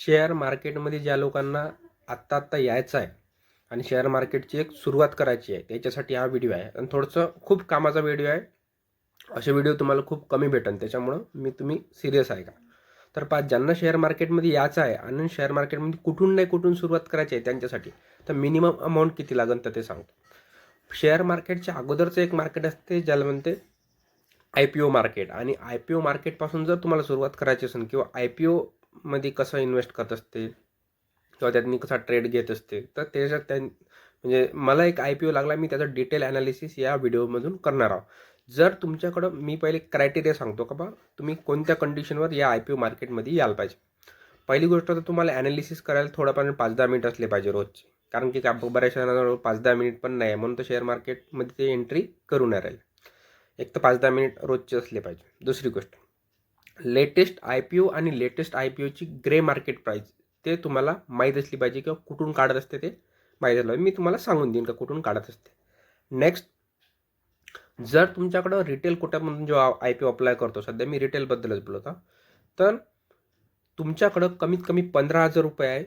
Share मार्केटमध्ये ज्या लोकांना आत्ता आत्ता यायचं आहे आणि शेअर मार्केटची एक सुरुवात करायची आहे त्याच्यासाठी हा व्हिडिओ आहे. आणि थोडंसं खूप कामाचा व्हिडिओ आहे. असे व्हिडिओ तुम्हाला खूप कमी भेटेल त्याच्यामुळं मी तुम्ही सिरियस आहे का? तर पा ज्यांना शेअर मार्केटमध्ये यायचं आहे आणि शेअर मार्केटमध्ये कुठून नाही कुठून सुरुवात करायची आहे त्यांच्यासाठी तर मिनिमम अमाऊंट किती लागेल तर ते सांगतो. शेअर मार्केटच्या अगोदरचं एक मार्केट असते ज्याला म्हणते आय पी ओ मार्केट. आणि आय पी ओ मार्केटपासून जर तुम्हाला सुरुवात करायची असेल किंवा आय पी ओ मध्ये कसं इन्व्हेस्ट करत असते? किंवा त्यांनी कसा ट्रेड घेत असते? तर त्याच्यात त्या म्हणजे मला एक आय पी ओ लागला मी त्याचं डिटेल ॲनालिसिस या व्हिडिओमधून करणार आहोत. जर तुमच्याकडं मी पहिले क्रायटेरिया सांगतो का बा? तुम्ही कोणत्या कंडिशनवर या आय पी ओ मार्केटमध्ये यायला पाहिजे? पहिली गोष्ट तर तुम्हाला ॲनालिसिस करायला थोडंफार पाच दहा मिनिट असले पाहिजे रोजचे. कारण की का बऱ्याचशा जणांना पाच दहा मिनिट पण नाही आहे. म्हणून तर शेअर मार्केटमध्ये ते एंट्री करू नाही राहील. एक तर पाच दहा मिनिट रोजचे असले पाहिजे. दुसरी गोष्ट लेटेस्ट आय पी ओ आणि लेटेस्ट आय पी ओची ग्रे मार्केट प्राईस ते तुम्हाला माहीत असली पाहिजे किंवा कुठून काढत असते ते माहीत असलं पाहिजे. मी तुम्हाला सांगून देईन का कुठून काढत असते. नेक्स्ट जर तुमच्याकडं रिटेल कोट्यामधून जो आय पी ओ अप्लाय करतो सध्या मी रिटेलबद्दलच बोलत तर तुमच्याकडं कमीत कमी पंधरा हजार रुपये आहे.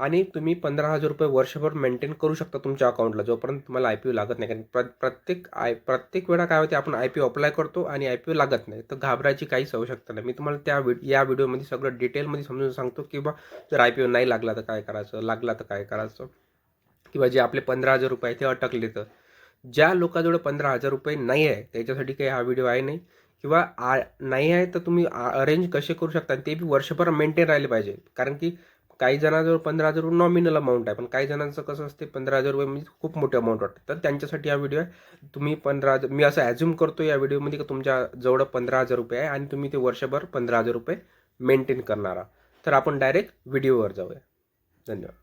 आणि तुम्ही पंधरा हजार रुपये वर्षभर मेंटेन करू शकता तुमच्या अकाउंटला जोपर्यंत तुम्हाला आय पी ओ लागत नाही. कारण प्र प्रत्येक आय प्रत्येक वेळा काय होते आपण आय पी ओ अप्लाय करतो आणि आय पी ओ लागत नाही. तर घाबरायची काहीच आवश्यकता नाही. मी तुम्हाला त्या व्हि या व्हिडिओमध्ये सगळं डिटेलमध्ये समजून सांगतो किंवा जर आय पी ओ नाही लागला तर काय करायचं? लागला तर काय करायचं? किंवा जे आपले पंधरा हजार रुपये ते अटकले तर? ज्या लोकांजवळ पंधरा हजार रुपये नाही आहे त्याच्यासाठी काही हा व्हिडिओ आहे नाही. किंवा आ नाही आहे तर तुम्ही अरेंज कसे करू शकता? आणि ते बी वर्षभर मेंटेन राहिले पाहिजे. कारण की काही जणांजवळ पंधरा हजार रुपये नॉमिनल अमाऊंट आहे. पण काही जणांचं कसं असते पंधरा हजार रुपये म्हणजे खूप मोठी अमाऊंट वाटते. तर त्यांच्यासाठी हा व्हिडिओ आहे. तुम्ही पंधरा हजार मी असं ॲज्युम करतो या व्हिडिओमध्ये की तुमच्या जवळ पंधरा हजार रुपये आहे आणि तुम्ही ते वर्षभर पंधरा हजार रुपये मेंटेन करणार आहात. तर आपण डायरेक्ट व्हिडिओवर जाऊया. धन्यवाद.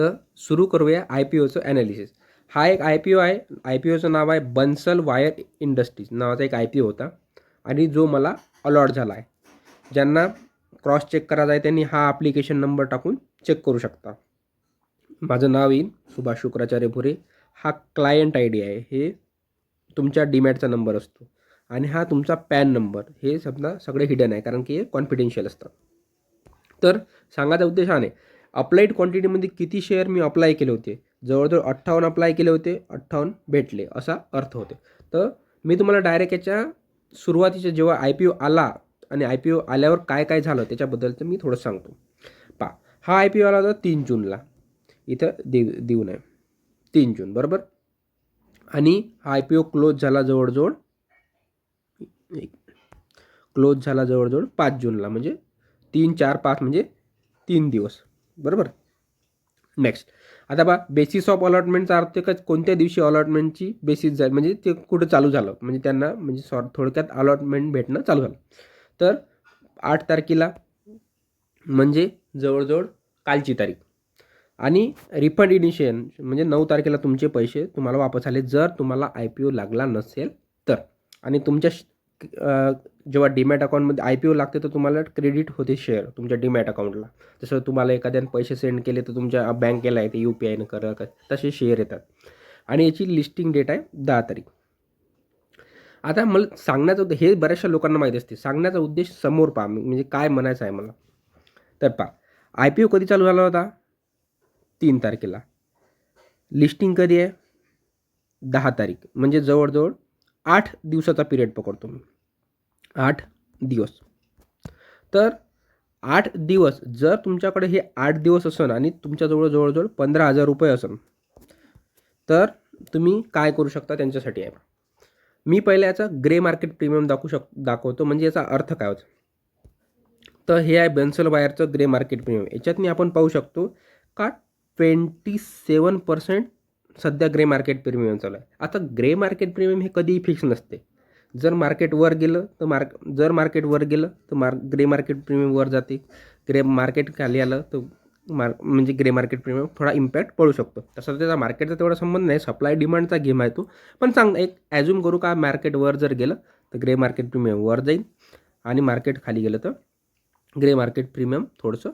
तर सुरू करूया आय पी ओचं ॲनालिसिस हा एक आय पी ओ आहे. आय पी ओचं नाव आहे बन्सल वायर इंडस्ट्रीज. नावाचा एक आय पी ओ होता. आणि जो मला अलॉट झाला आहे. ज्यांना क्रॉस चेक करायचा आहे त्यांनी हा ॲप्लिकेशन नंबर टाकून चेक करू शकता. माझं नाव येईल सुभाष शुक्राचार्य भुरे. हा क्लायंट आय डी आहे. हे तुमच्या डीमॅटचा नंबर असतो. आणि हा तुमचा पॅन नंबर हे समजा सगळे हिडन आहे कारण की हे कॉन्फिडेन्शियल असतात तर सांगायचा उद्देश हा नाही. अप्लाईड क्वांटिटीमध्ये किती शेअर मी अप्लाय केले होते? जवळजवळ अठ्ठावन्न अप्लाय केले होते अठ्ठावन्न भेटले असा अर्थ होते. तर मी तुम्हाला डायरेक्ट याच्या सुरुवातीच्या जेव्हा आय पी ओ आला आणि आय पी ओ आल्यावर काय काय झालं त्याच्याबद्दलचं मी थोडं सांगतो. पा हा आय पी ओ आला होता तीन जूनला. इथं देऊ देऊन आहे. तीन जून बरोबर? आणि हा आय पी ओ क्लोज झाला जवळजवळ क्लोज झाला जवळजवळ पाच जूनला म्हणजे तीन चार पाच म्हणजे तीन दिवस बरोबर? नेक्स्ट आता बा बेसिस ऑफ अलॉटमेंटचा अर्थ का कोणत्या दिवशी अलॉटमेंटची बेसिस जाईल म्हणजे ते कुठं चालू झालं? म्हणजे त्यांना म्हणजे सॉ थोडक्यात अलॉटमेंट भेटणं चालू झालं. तर आठ तारखेला म्हणजे जवळजवळ कालची तारीख. आणि रिफंड इनिशिएशन म्हणजे नऊ तारखेला तुमचे पैसे तुम्हाला वापस आले जर तुम्हाला आय पी ओ लागला नसेल तर. आणि तुमच्या जेव्हा डीमॅट अकाउंटमध्ये आय पी ओ लागते तर तुम्हाला क्रेडिट होते शेअर तुमच्या डीमॅट अकाउंटला जसं तुम्हाला एखाद्याने पैसे सेंड केले तर तुमच्या बँकेला येते यू पी आयनं करा तसे शेअर येतात. आणि याची लिस्टिंग डेट आहे दहा तारीख. आता मला सांगण्याचं उद्देश हे बऱ्याचशा लोकांना माहिती असते. सांगण्याचा उद्देश समोर पहा. म्हणजे काय म्हणायचं आहे मला. तर पहा. आय पी ओ कधी चालू झाला होता? तीन तारखेला. लिस्टिंग कधी आहे? दहा तारीख. म्हणजे जवळजवळ आठ दिवसाचा पिरियड पकडतो मी. आठ दिवस. तर आठ दिवस जर तुमच्याकडे हे आठ दिवस असन आणि तुमच्याजवळ जवळजवळ पंधरा हजार रुपये असन तर तुम्ही काय करू शकता त्यांच्यासाठी आहे? मी पहिल्या याचा ग्रे मार्केट प्रीमियम दाखवू शक दाखवतो. म्हणजे याचा अर्थ काय होता? तर हे आहे बेन्सल वायरचं ग्रे मार्केट प्रीमियम. याच्यातनी आपण पाहू शकतो का ट्वेंटी सेवन पर्सेंट सध्या ग्रे मार्केट प्रीमियम चालू आहे. आता ग्रे मार्केट प्रीमियम हे कधीही फिक्स नसते. जर मार्केट वर गेलं तर मार्क जर मार्केट वर गेलं तर मार्क ग्रे मार्केट प्रीमियम वर जाते. ग्रे मार्केट खाली आलं तर मार म्हणजे ग्रे मार्केट प्रीमियम थोडा इम्पॅक्ट पडू शकतो. तसं त्याचा मार्केटचा तेवढा संबंध नाही सप्लाय डिमांडचा गेम आहे तो. पण चांगला एक ॲज्युम करू का मार्केट वर जर गेलं तर ग्रे मार्केट प्रीमियम वर जाईल. आणि मार्केट खाली गेलं तर ग्रे मार्केट प्रीमियम थोडंसं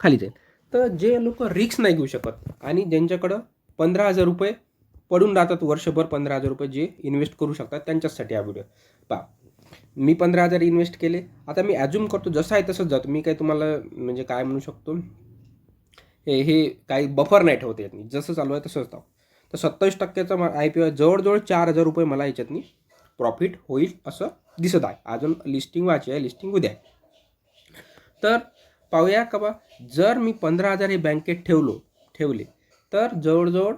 खाली जाईल. तर जे लोक रिक्स नाही घेऊ शकत आणि ज्यांच्याकडं पंधरा हजार रुपये पडून राहतात वर्षभर पंधरा हजार रुपये जे इन्व्हेस्ट करू शकतात त्यांच्याचसाठी हा व्हिडिओ पहा मी पंधरा हजार इन्व्हेस्ट केले. आता मी ॲज्युम करतो जसं आहे तसंच जातो. मी काय तुम्हाला म्हणजे काय म्हणू शकतो? हे हे काही बफर नाही ठेवता येत नाही. जसं चालू आहे तसंच जाऊ तर सत्तावीस टक्क्याचा आय पी ओ जवळजवळ चार हजार रुपये मला याच्यातनी प्रॉफिट होईल असं दिसत आहे. अजून लिस्टिंग व्हायची आहे लिस्टिंग उद्या तर पाहूया का बा जर मी पंधरा हजार हे बँकेत ठेवलो ठेवले तर जवळजवळ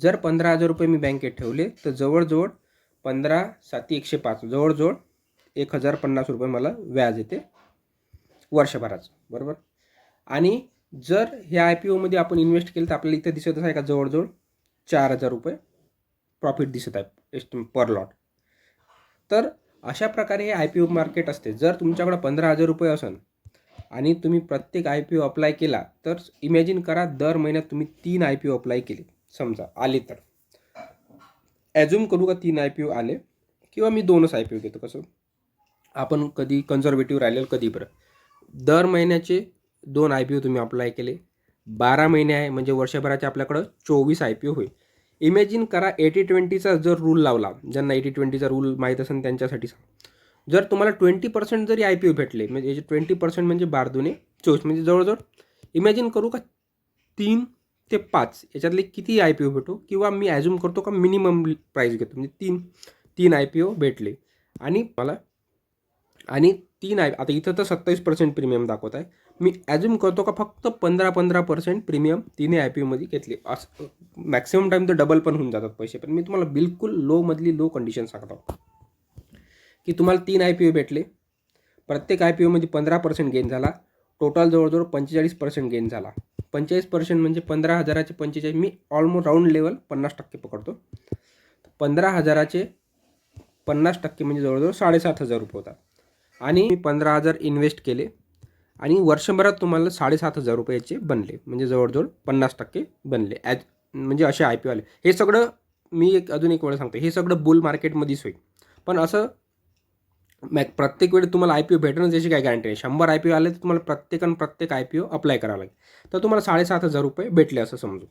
जर पंधरा हजार रुपये मी बँकेत ठेवले तर जवळजवळ पंधरा साती एकशे पाच जवळजवळ एक हजार पन्नास रुपये मला व्याज येते वर्षभराचं. बरोबर? आणि जर ह्या आय पी ओमध्ये आपण इन्व्हेस्ट केलं तर आपल्याला इथं दिसतच आहे का? जवळजवळ चार हजार रुपये प्रॉफिट दिसत आहे एस्टिम पर लॉट तर अशा प्रकारे हे आय पी ओ मार्केट असते. जर तुमच्याकडे पंधरा हजार रुपये असेल आणि तुम्ही प्रत्येक आय पी ओ अप्लाय केला तर इमॅजिन करा दर महिन्यात तुम्ही तीन आय पी ओ अप्लाय केले. समजा आले तर. ॲज्युम करू का तीन आय पी ओ आले किंवा मी दोनच आय पी ओ घेतो कसं? आपण कधी कन्झर्वेटिव्ह राहिलेलं कधी बरं? दर महिन्याचे दोन आय पी ओ तुम्ही अप्लाय केले. बारा महिने आहे म्हणजे वर्षभराचे आपल्याकडं चोवीस आय पी ओ होईल. इमॅजिन करा एटी ट्वेंटीचा जर रूल लावला ज्यांना एटी ट्वेंटीचा रूल माहीत असेल त्यांच्यासाठी सांग. जर तुम्हाला ट्वेंटी पर्सेंट जरी आय पी ओ भेटले म्हणजे याचे ट्वेंटी पर्सेंट म्हणजे बारदुने चोवीस म्हणजे जवळजवळ इमॅजिन करू का तीन ते पाच याच्यातले किती आय पी ओ भेटो किंवा मी ॲज्युम करतो का मिनिमम प्राईस घेतो म्हणजे तीन तीन आय पी ओ भेटले. आणि मला आणि तीन आय आता इथं तर सत्तावीस पर्सेंट प्रीमियम दाखवत आहे. मी ॲज्युम करतो का फक्त पंधरा पंधरा पर्सेंट प्रीमियम तिन्ही आय पी ओमध्ये घेतली. असं मॅक्सिमम टाईम तर डबल पण होऊन जातात पैसे. पण मी तुम्हाला बिलकुल लोमधली लो कंडिशन सांगतो. की तुम्हाला तीन आय पी ओ भेटले. प्रत्येक आय पी ओमध्ये पंधरा पर्सेंट गेन झाला. टोटल जवळजवळ पंचेचाळीस पर्सेंट गेन झाला. पंचेचाळीस पर्सेंट म्हणजे पंधरा हजाराचे पंचेचाळीस. मी ऑलमोस्ट राऊंड लेवल पन्नास टक्के पकडतो. पंधरा हजाराचे पन्नास टक्के म्हणजे जवळजवळ साडेसात हजार रुपये होतात. आणि मी पंधरा हजार इन्व्हेस्ट केले. आणि वर्षभरात तुम्हाला साडेसात हजार रुपयाचे बनले. म्हणजे जवळजवळ पन्नास टक्के बनले. ॲज म्हणजे असे आय पी आले हे सगळं मी एक अजून एक वेळ सांगतो. हे सगळं बुल मार्केटमध्येच होईल. पण असं मॅ प्रत्येक वेळी तुम्हाला आय पी ओ भेटणं याची काय गॅरंटी नाही शंभर आय पी ओ आले तर तुम्हाला प्रत्येकानं प्रत्येक आय पी ओ अप्लाय करावं लागेल. तर तुम्हाला साडेसात हजार रुपये भेटले असं समजू.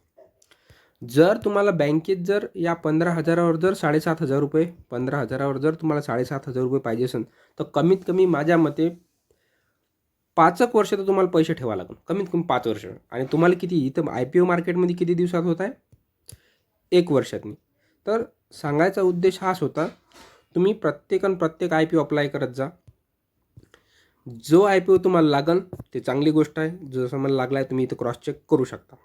जर तुम्हाला बँकेत जर या पंधरा हजारावर जर साडेसात हजार रुपये पंधरा हजारावर जर तुम्हाला साडेसात हजार रुपये पाहिजे असेल तर कमीत कमी माझ्या मते पाचक वर्ष तर तुम्हाला पैसे ठेवा लागेल कमीत कमी पाच वर्ष. आणि तुम्हाला किती इथं आय पी ओ मार्केटमध्ये किती दिवसात होत आहे? एक वर्षातनी. तर सांगायचा उद्देश हाच होता तुम्ही प्रत्येकान प्रत्येक आय पी ओ अप्लाय करत जा. जो आय पी ओ तुम्हाला लागेल ते चांगली गोष्ट आहे. जसं मला लागला आहे तुम्ही इथं क्रॉस चेक करू शकता.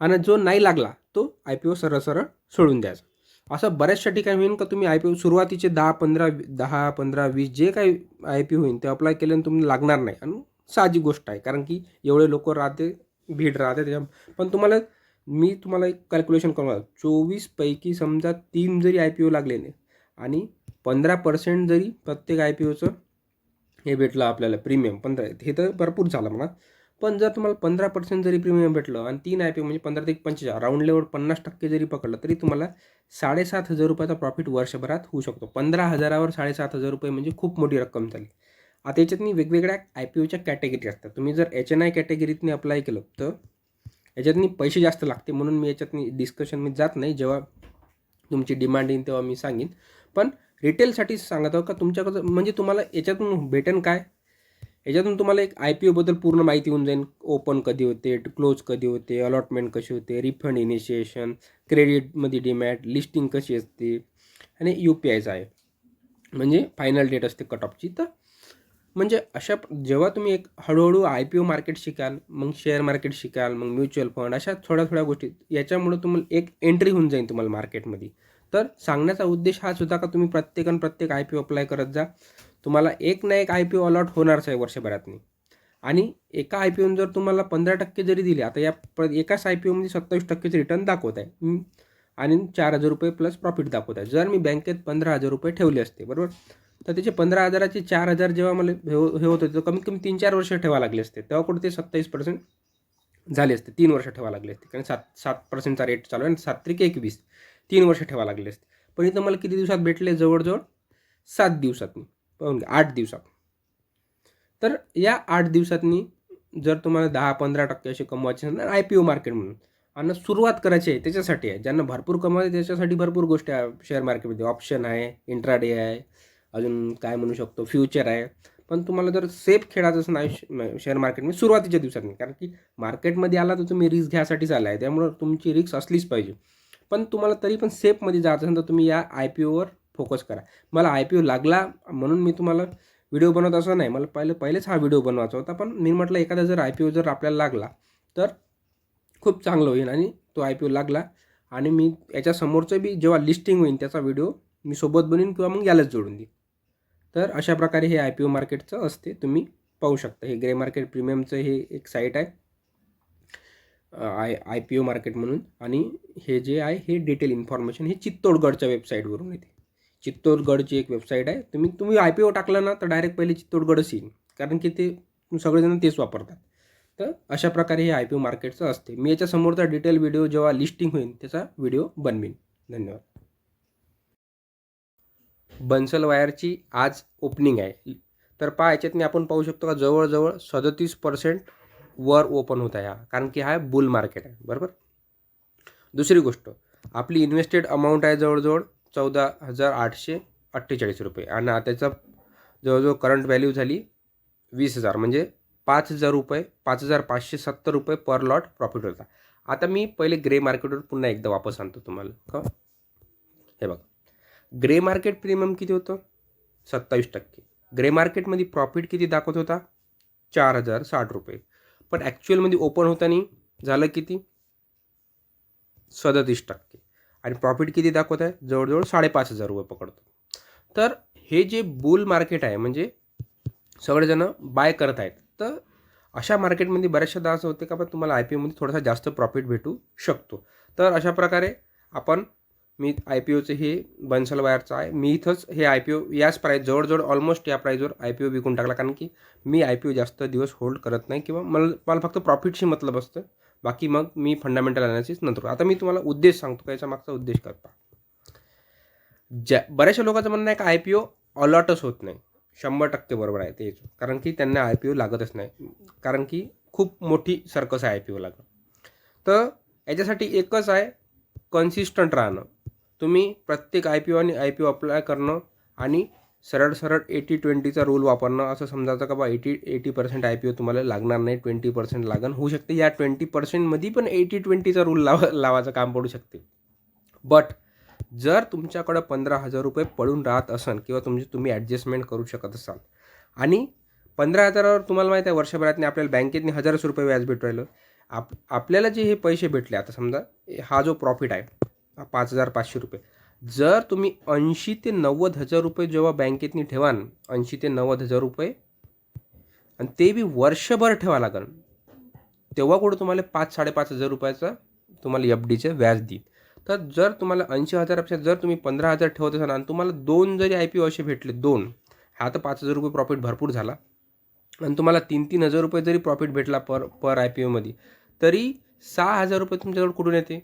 आणि जो नाही लागला तो आय पी ओ सरळ सरळ सोडून द्यायचा. असं बऱ्याचशा ठिकाणी होईन का तुम्ही आय पी ओ सुरुवातीचे दहा पंधरा दहा पंधरा वीस जे काही आय पी होईल ते अप्लाय केल्यानं तुम्हाला लागणार नाही. आणि साहजिक गोष्ट आहे कारण की एवढे लोक राहते भीड राहते त्याच्या पण तुम्हाला मी तुम्हाला एक कॅल्क्युलेशन करून चोवीसपैकी समजा तीन जरी आय पी ओ लागले नाही आणि पंधरा पर्सेंट जरी प्रत्येक आय पी ओचं हे भेटलं आपल्याला प्रीमियम पंधरा हे तर भरपूर झालं म्हणा. पण जर तुम्हाला पंधरा पर्सेंट जरी प्रीमियम भेटलं आणि तीन आय पी म्हणजे पंधरा ते पंचेचाळीस राऊंड लेवल पन्नास टक्के जरी पकडलं तरी तुम्हाला साडेसात हजार रुपयाचा प्रॉफिट वर्षभरात होऊ शकतो. पंधरा हजारावर साडेसात हजार रुपये म्हणजे खूप मोठी रक्कम झाली. आता याच्यातनी वेगवेगळ्या आय पी ओच्या कॅटेगरी असतात. तुम्ही जर एच एन आय कॅटेगरीतनी अप्लाय केलं तर याच्यातनी पैसे जास्त लागते म्हणून मी याच्यातनी डिस्कशन मी जात नाही. जेव्हा तुमची डिमांड येईल तेव्हा मी सांगेन. पण रिटेलसाठी सांगत आहोत का तुमच्याकडं म्हणजे तुम्हाला याच्यातून भेटेन काय? याच्यातून तुम्हाला एक आय पी ओबद्दल पूर्ण माहिती होऊन जाईल. ओपन कधी होते क्लोज कधी होते अलॉटमेंट कशी होते रिफंड इनिशिएशन क्रेडिटमध्ये डिमॅट लिस्टिंग कशी असते आणि यू पी आयचं आहे. म्हणजे फायनल डेट असते कट ऑफची तर म्हणजे अशा जेव्हा तुम्ही एक हळूहळू आय पी ओ मार्केट शिकाल मग शेअर मार्केट शिकाल मग म्युच्युअल फंड अशा थोड्या थोड्या गोष्टी याच्यामुळे तुम्हाला एक एंट्री होऊन जाईल तुम्हाला मार्केटमध्ये तर सांगण्याचा उद्देश हाच होता का तुम्ही प्रत्येकान प्रत्येक आय पी ओ अप्लाय करत जा. तुम्हाला एक ना एक आय पी ओ अलॉट होणारच आहे वर्षभरातनी. आणि एका आय पी ओन जर तुम्हाला पंधरा टक्के जरी दिले आता या प्र एकाच आय पी ओमध्ये सत्तावीस टक्केचं रिटर्न दाखवत आहे. आणि चार हजार रुपये प्लस प्रॉफिट दाखवत आहे. जर मी बँकेत पंधरा हजार रुपये ठेवले असते बरोबर? तर त्याचे पंधरा हजाराचे चार हजार जेव्हा मला हे हे होत होते तर कमीत कमी तीन चार वर्ष ठेवा लागले असते. तेव्हा कुठे ते सत्तावीस पर्सेंट झाले असते. तीन वर्ष ठेवा लागले असते. कारण सात सात पर्सेंटचा रेट चालू आहे आणि सात त्रिक एकवीस तीन वर्ष ठेवा लागले असते. पण इथं मला किती दिवसात भेटले? जवळजवळ सात दिवसात पाहून घ्या. आठ दिवसात. तर या आठ दिवसातनी जर तुम्हाला दहा पंधरा टक्के असे कमवायचे असेल आय पी ओ मार्केट म्हणून. आणि सुरुवात करायची आहे त्याच्यासाठी आहे. ज्यांना भरपूर कमावते त्याच्यासाठी भरपूर गोष्टी आहे. शेअर मार्केटमध्ये ऑप्शन आहे इंट्राडे आहे अजून काय म्हणू शकतो फ्युचर आहे. पण तुम्हाला जर सेफ खेळायचं नाही शेअर मार्केटमध्ये सुरुवातीच्या दिवसांनी कारण की मार्केटमध्ये आला तर तुम्ही रिस्क घ्यायसाठीच आला आहे. त्यामुळं तुमची रिस्क असलीच पाहिजे. पण तुम्हाला तरी पण सेफमध्ये जायचं असेल तर तुम्ही या आय पी ओवर फोकस करा. मला आय पी ओ लागला म्हणून मी तुम्हाला व्हिडिओ बनवत असं नाही. मला पहिले पहिलेच हा व्हिडिओ बनवायचा होता. पण मी म्हटलं एखादा जर आय पी ओ जर आपल्याला लागला तर खूप चांगलं होईल. आणि तो आय पी ओ लागला. आणि मी याच्यासमोरचं बी जेव्हा लिस्टिंग होईल त्याचा व्हिडिओ मी सोबत बनवीन किंवा मग यालाच जोडून देईन. तर अशा प्रकारे हे आय पी ओ मार्केटचं असते. तुम्ही पाहू शकता. हे ग्रे मार्केट प्रीमियमचं हे एक साईट आहे. I I P O market म्हणून. आणि हे जे आहे हे डिटेल इन्फॉर्मेशन हे चित्तोडगडच्या वेबसाईटवरून येते. चित्तोडगडची एक वेबसाईट आहे. तुम्ही तुम्ही आय पी ओ टाकलं ना तर डायरेक्ट पहिले चित्तोडगडच येईल. कारण की ते सगळेजण तेच वापरतात. तर अशा प्रकारे हे आय पी ओ मार्केटचं असते. मी याच्यासमोरचा डिटेल व्हिडिओ जेव्हा लिस्टिंग होईल त्याचा व्हिडिओ बनवीन. धन्यवाद. बन्सल वायरची आज ओपनिंग आहे. तर पहा याच्यातनी आपण पाहू शकतो का जवळजवळ सदतीस पर्सेंट वर ओपन होत आहे हा. कारण की हा बुल मार्केट आहे. बरोबर? दुसरी गोष्ट आपली इन्व्हेस्टेड अमाऊंट आहे जवळजवळ चौदा हजार आठशे अठ्ठेचाळीस रुपये. आणि त्याचा जवळजवळ करंट व्हॅल्यू झाली वीस हजार. म्हणजे पाच हजार रुपये पाच हजार पाचशे सत्तर रुपये पर लॉट प्रॉफिट होता. आता मी पहिले ग्रे मार्केटवर पुन्हा एकदा वापस आणतो तुम्हाला. का? हे बघा. ग्रे मार्केट प्रीमियम किती होतं? सत्तावीस टक्के. ग्रे मार्केटमध्ये प्रॉफिट किती दाखवत होता? चार हजार साठ रुपये. पण ॲक्च्युअलमध्ये ओपन होताना झालं किती? सदतीस टक्के. आणि प्रॉफिट किती दाखवत आहे? जवळजवळ साडेपाच हजार रुपये पकडतो. तर हे जे बुल मार्केट आहे म्हणजे सगळेजणं बाय करत आहेत तर अशा मार्केटमध्ये बऱ्याचशा असं होते का? पण तुम्हाला आय पी ओमध्ये थोडासा जास्त प्रॉफिट भेटू शकतो. तर अशा प्रकारे आपण मी आय पी ओचं हे बन्सल वायरचं आहे. मी इथंच हे आय पी ओ याच प्राईज जवळजवळ ऑलमोस्ट या प्राईजवर आय पी ओ विकून टाकला. कारण की मी आय पी ओ जास्त दिवस होल्ड करत नाही किंवा मला मला फक्त प्रॉफिटशी मतलब असतं. बाकी मग मी फंडामेंटल अनालिसिस नंतर आता मी तुम्हाला उद्देश सांगतो का याचा मागचा उद्देश करता ज्या बऱ्याचशा लोकांचं म्हणणं आहे का आय पी ओ अलॉटच होत नाही. शंभर टक्के बरोबर आहे तेच. कारण की त्यांना आय पी ओ लागतच नाही. कारण की खूप मोठी सर्कस आहे आय पी ओ लागणं. तर याच्यासाठी एकच आहे कन्सिस्टंट राहणं. तुम्ही प्रत्येक आय पी ओ आणि आय पी ओ अप्लाय करणं आणि सरळ सरळ एटी ट्वेंटीचा रूल वापरणं असं समजायचं का बा eighty eighty percent I P O तुम्हाला लागणार नाही ट्वेंटी पर्सेंट लागण होऊ शकते या ट्वेंटी पर्सेंटमध्ये पण एटी ट्वेंटीचा रूल लाव लावायचं काम पडू शकते. बट जर तुमच्याकडं पंधरा हजार रुपये पडून राहत असन किंवा तुमची तुम्ही ॲडजस्टमेंट करू शकत असाल. आणि पंधरा हजारावर तुम्हाला माहिती आहे वर्षभरातने आपल्याला बँकेतने हजारच रुपये व्याज भेटू राहिलं. आप आपल्याला जे हे पैसे भेटले आता समजा हा जो प्रॉफिट आहे पाच हजार पाचशे रुपये. जर तुम्ही ऐंशी ते नव्वद हजार रुपये जेव्हा बँकेतनी ठेवान ऐंशी ते नव्वद हजार रुपये आणि ते बी वर्षभर ठेवा लागेल तेव्हा कुठं तुम्हाला पाच साडेपाच हजार रुपयाचं तुम्हाला एफ डीचं व्याज देईल. तर जर तुम्हाला ऐंशी हजारापेक्षा जर तुम्ही पंधरा हजार ठेवत असाल आणि तुम्हाला दोन जरी आय पी ओ असे भेटले दोन हा तर पाच हजार रुपये प्रॉफिट भरपूर झाला. आणि तुम्हाला तीन तीन हजार रुपये जरी प्रॉफिट भेटला पर पर आय पी ओमध्ये तरी सहा हजार रुपये तुमच्याजवळ कुठून येते?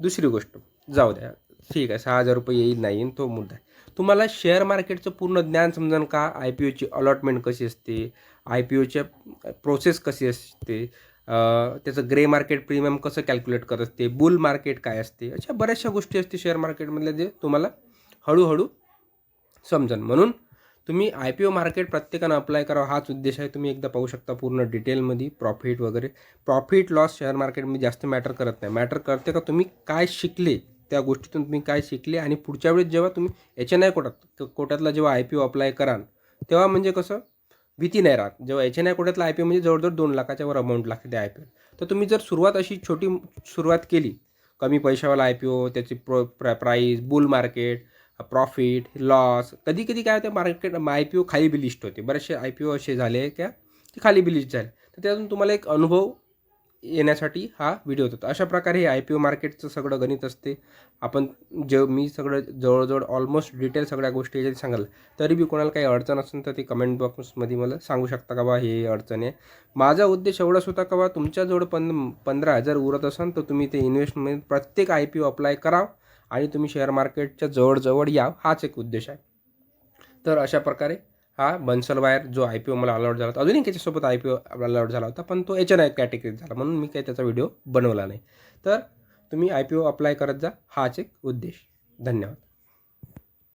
दुसरी गोष्ट जाऊ द्या. ठीक आहे सहा हजार रुपये येईल नाही तो मुद्दा आहे. तुम्हाला शेअर मार्केटचं पूर्ण ज्ञान समजून का? आय पी ओची अलॉटमेंट कशी असते? आय पी ओच्या प्रोसेस कशी असते? त्याचं ग्रे मार्केट प्रीमियम कसं कॅल्क्युलेट करत असते? बुल मार्केट काय असते? अशा बऱ्याचशा गोष्टी असते शेअर मार्केटमधल्या जे तुम्हाला हळूहळू समजन. म्हणून तुम्ही आय पी ओ मार्केट प्रत्येकानं अप्लाय करावं हाच उद्देश आहे. तुम्ही एकदा पाहू शकता पूर्ण डिटेलमध्ये प्रॉफिट वगैरे. प्रॉफिट लॉस शेअर मार्केटमध्ये जास्त मॅटर करत नाही. मॅटर करते का? तुम्ही काय शिकले? त्या गोष्टीतून तुम्ही काय शिकले आणि पुढच्या वेळेस जेव्हा तुम्ही एच एन आय कोटात कोट्यातला जेव्हा आय पी ओ अप्लाय कराल तेव्हा म्हणजे कसं? भीती नाही राहत. जेव्हा एच एन आय कोट्यातला आय पी ओ म्हणजे जवळजवळ दोन लाखाच्या वर अमाऊंट लागते त्या आय पी ओ तर तुम्ही जर सुरुवात अशी छोटी सुरुवात केली कमी पैशावाला आय पी ओ त्याची प्रो प्रा price bull market profit loss कधी कधी काय होते मार्केट आय पी ओ खाली बिलिस्ट होते. बरेचसे आय पी ओ असे झाले का ते खाली बिलिस्ट झाले. तर त्यातून तुम्हाला एक अनुभव येण्यासाठी हा व्हिडिओ होता. अशा प्रकारे हे आय पी ओ मार्केटचं सगळं गणित असते. आपण जे मी सगळं जवळजवळ ऑलमोस्ट डिटेल सगळ्या गोष्टी याच्यात सांगाल. तरी बी कोणाला काही अडचण असेल तर ते कमेंट बॉक्समध्ये मला सांगू शकता का बा हे अडचण आहे. माझा उद्देश एवढाच होता का बा तुमच्याजवळ पं पंधरा हजार उरत असाल तर तुम्ही ते इन्व्हेस्टमेंट प्रत्येक आय पी ओ अप्लाय करा आणि तुम्ही शेअर मार्केटच्या जवळजवळ या हाच एक उद्देश आहे. तर अशा प्रकारे हा बन्सल वायर जो आय पी ओ मला अलॉट झाला होता. अजूनही त्याच्यासोबत आय पी ओ अलॉट झाला होता पण तो एच एन आय कॅटेगरीत झाला. म्हणून मी काही त्याचा व्हिडिओ बनवला नाही. तर तुम्ही आय पी ओ अप्लाय करत जा. हाच एक उद्देश. धन्यवाद.